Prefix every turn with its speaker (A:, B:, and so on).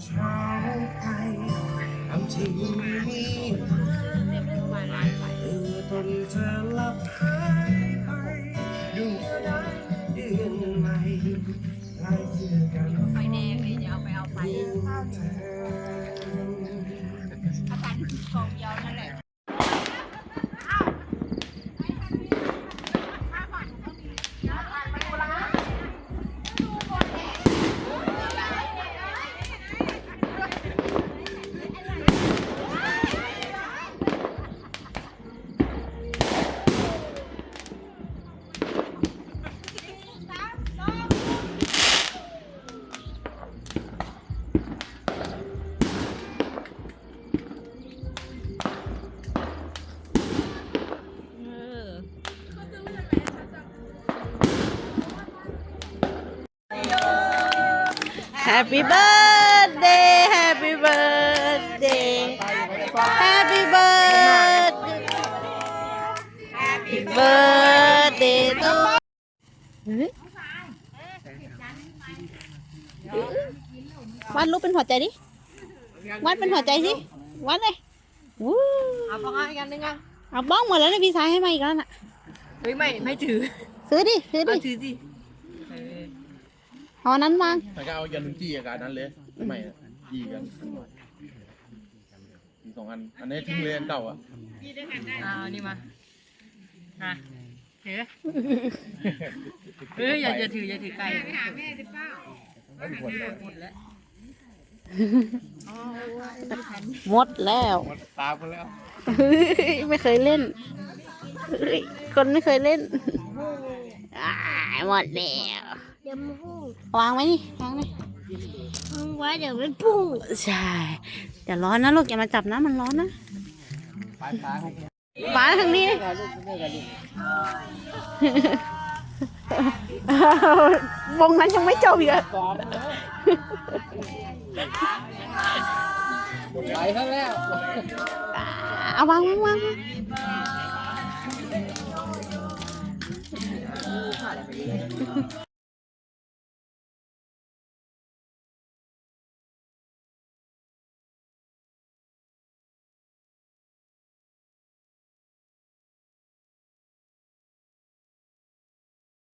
A: เช้าไปทำที่ไม่มีเออตนเธอหลับหายไปดูได้เดือนใหม่ลายเสื้อกัน
B: ไฟแดงเลยเดี๋ยวเอาไปเอาไป
C: Happy birthday Happy birthday Happy birthday Happy birthday to เฮ้ยวาดรูปเป็นหัวใจดิวาดเป็นหัวใจสิวาดเลยวู้
B: เอาพออีกอันนึงอะ
C: เอาบ้องหมดแล้วเนี่ยพี่ชายให้มาอีกแล้วน่ะ
B: เฮ้ยไม่ไม่ถือ
C: ซื้อดิซื้อ
B: เอา
C: ดิ
B: ถือสิ
C: เอาอันนั้นวาง
D: แล้วก็เอายันจี้อาการนั้นเลยไม่อะจี้กันมีสองอัน อันนี้ทิ้งเลยอันเก่าอะ
B: เอานี่มาอะถือเฮ้ยอย่าอย่าถืออย่าถือไก่ไปหาแม่ดิป้าหมดแล้ว
C: หมดแล้ว
D: ตามกันแล้ว
C: เฮ้ยไม่เคยเล่นเฮ้ยคนไม่เคยเล่นอ่าหมดแล้ว
E: เดี๋ยวมันพุ่ง
C: วางไว้นี่วางไว้
E: วางไว้เดี๋ยวมันพุ่ง
C: ใช่เดี๋ยวร้อนนะลูกอย่ามาจับนะมันร้อนนะ
D: ปลายปลาย
C: ป้าทางนี้ดิวงนั้นยังไม่จบอีกอะ
D: ไปแล้ว
C: เอาวางวางวาง